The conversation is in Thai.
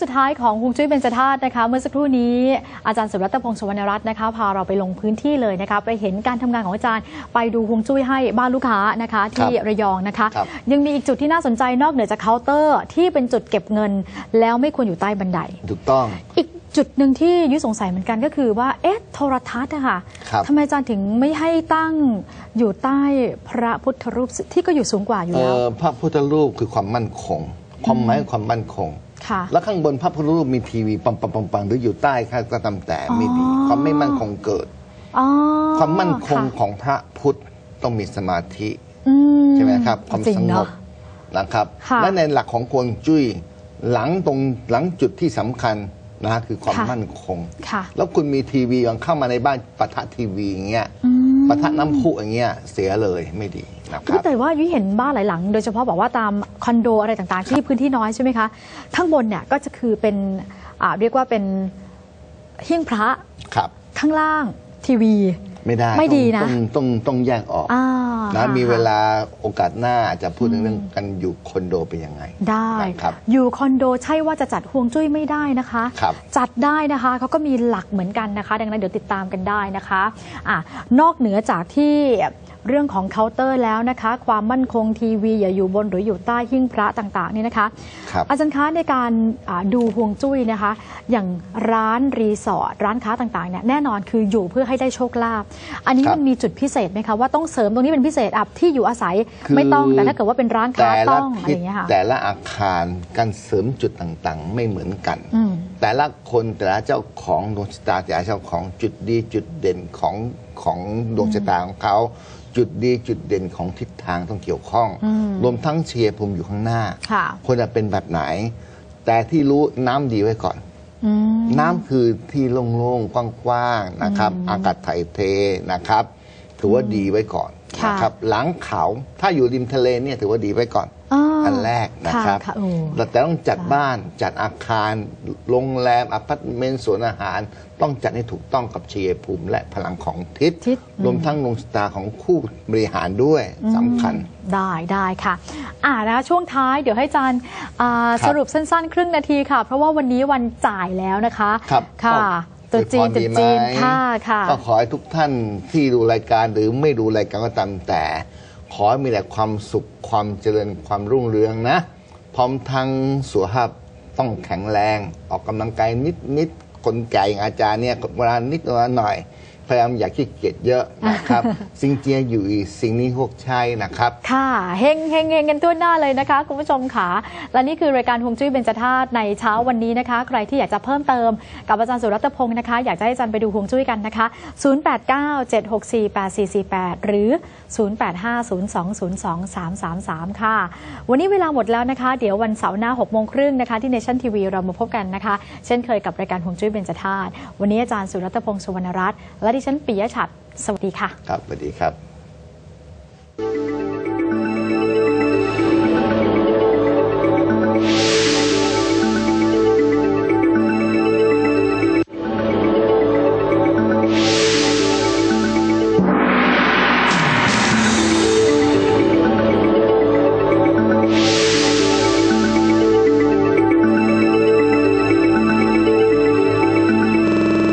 สุดท้ายของฮวงจุ้ยเบญจธาตุนะคะเมื่อสักครู่นี้อาจารย์สุรัตน์พงศ์สุวรรณรัตน์นะคะพาเราไปลงพื้นที่เลยนะคะไปเห็นการทำงานของอาจารย์ไปดูฮวงจุ้ยให้บ้านลูกค้านะคะที่ระยองนะคะครับยังมีอีกจุดที่น่าสนใจนอกเหนือจากเคาน์เตอร์ ที่เป็นจุดเก็บเงิน แล้วไม่ควรอยู่ใต้บันไดถูกต้อง อีกจุดหนึ่งที่ยุ้ยสงสัยเหมือนกันก็คือว่าเอ๊ะโทรทัศน์อะค่ะครับทำไมอาจารย์ถึงไม่ให้ตั้งอยู่ใต้พระพุทธรูปที่ก็อยู่สูงกว่าอยู่เอ่แล้วอพระพุทธรูปคือความมั่นคง ความหมายของความมั่นคง ค่ะแล้วข้างบนพระพุทธรูปมีทีวีปังปังปังปังหรืออยู่ใต้ข้าก็ตามแต่ไม่ดีอ๋อความไม่มั่นคงเกิดอ๋อความมั่นคงะของพระพุทธต้องมีสมาธิอืใช่ไหมครับความจริงสงเนาะบนะครับค่ะและในหลักของกวงจุ้ยหลังตรงหลังจุดที่สำคัญนะฮะคือความค่ะมั่นคงค่ะแล้วคุณมีทีวียังเข้ามาในบ้านปะทะทีวีอย่างเงี้ยอืม ปะทะน้ำพุอย่างเงี้ยเสียเลยไม่ดีนะคอุ๊รัยบแต่ว่ายุ้ยเห็นบ้านหลายหลัง โดยเฉพาะบอกว่าตามคอนโดอะไรต่างๆ ที่พื้นที่น้อยใช่ไหมคะข้างบนเนี่ยก็จะคือเป็นอ่าเรียกว่าเป็นหิ้งพระครับ ข้างล่างทีวีไม่ได้ไม่ดีนะต้องต้องต้องต้องแยกออกอ่า นะค่ะมีเวลาโอกาสหน้าอาจจะพูดถึงเรื่องกันอยู่คอนโดเป็นยังไงได้นะครับอยู่คอนโดใช่ว่าจะจัดห่วงจุ้ยไม่ได้นะคะครับจัดได้นะคะเขาก็มีหลักเหมือนกันนะคะ ดังนั้นเดี๋ยวติดตามกันได้นะคะอะนอกเหนือจากที่ เรื่องของเคาน์เตอร์แล้วนะคะ ความมั่นคงทีวีอย่าอยู่บนหรืออยู่ใต้หิ้งพระต่างๆนี่นะคะครับอาจารย์คะในการอ่าดูห่วงจุ้ยนะคะ อย่างร้านรีสอร์ทร้านค้าต่างๆเนี่ยแน่นอนคืออยู่เพื่อให้ได้โชคลาภอันนี้ครับมันมีจุดพิเศษไหมคะว่าต้องเสริมตรงนี้เป็นพิเศษอับที่อยู่อาศัยคือไม่ต้องแต่ถ้าเกิดว่าเป็นร้านค้าแต่ต้ละองอะไรทิอศย่างเงี้ยค่ะแต่ละอาคารการเสริมจุดต่างๆ ไม่เหมือนกันอืมแต่ละคนแต่ละเจ้าของดวงชะตาแต่ละเจ้าของจุดดีจุดเด่นของของดวงชะตาของเขา จุดดีจุดเด่นของทิศทางต้องเกี่ยวข้องอืมรวมทั้งเชียร์ภูมิอยู่ข้างหน้าค่ะควรจะเป็นแบบไหน แต่ที่รู้น้ำดีไว้ก่อนอืมน้ำคือที่โล่งๆกว้างๆนะครับ อากาศถ่ายเทนะครับ ถือว่าดีไว้ก่อนค่ะนะครับ หลังเขาถ้าอยู่ริมทะเลเนี่ยถือว่าดีไว้ก่อนอ่า อันแรกนะครับค่ะค่ะโอ้แต่ต้องจัดบ้านจัดอาคารโรงแรมอพาร์ตเมนต์สวนอาหาร ต้องจัดให้ถูกต้องกับเชียร์ภูมิและพลังของทิศทิศ รวมทั้งดวงชะตาของคู่บริหารด้วยสำคัญ ได้ได้ค่ะอ่านะคะช่วงท้ายเดี๋ยวให้อาจารย์อ่าครับสรุปสั้นๆ ครึ่งนาทีค่ะ เพราะว่าวันนี้วันจ่ายแล้วนะคะครับค่ะก็ตรุษจีนอวยพรตรุดีษไหมจีนค่ะค่ะ ก็ขอให้ทุกท่านที่ดูรายการหรือไม่ดูรายการก็ตามแต่ ขอให้มีแต่ความสุขความเจริญความรุ่งเรืองนะ พร้อมทั้งสุขภาพต้องแข็งแรง ออกกำลังกายนิดนิดๆคนแก่อย่างอาจารย์เนี่ยเวลานิดเวลาหน่อย พยายามอย่าขี้เกียจเยอะนะครับ สิ่งเจียอยู่อีกสิ่งนี้พวกใช่นะครับ ค่ะเฮงเฮงเฮงกันทั่วหน้าเลยนะคะ คุณผู้ชมค่ะ และนี่คือรายการฮวงจุ้ยเบญจธาตุในเช้าวันนี้นะคะ ใครที่อยากจะเพิ่มเติมกับอาจารย์สุรัตน์พงศ์นะคะ อยากจะให้อาจารย์ไปดูฮวงจุ้ยกันนะคะ 0897648448 หรือ 0850202333 ค่ะ วันนี้เวลาหมดแล้วนะคะ เดี๋ยววันเสาร์หน้า6โมงครึ่งนะคะที่เนชั่นทีวีเรามาพบกันนะคะ เช่นเคยกับรายการฮวงจุ้ยเบญจธาตุวันนี้อาจารย์สุรัตน์พงศ์สุวรรณรัตน์และดิฉันปิยะฉัตรสวัสดีค่ะ ครับสวัสดีครับ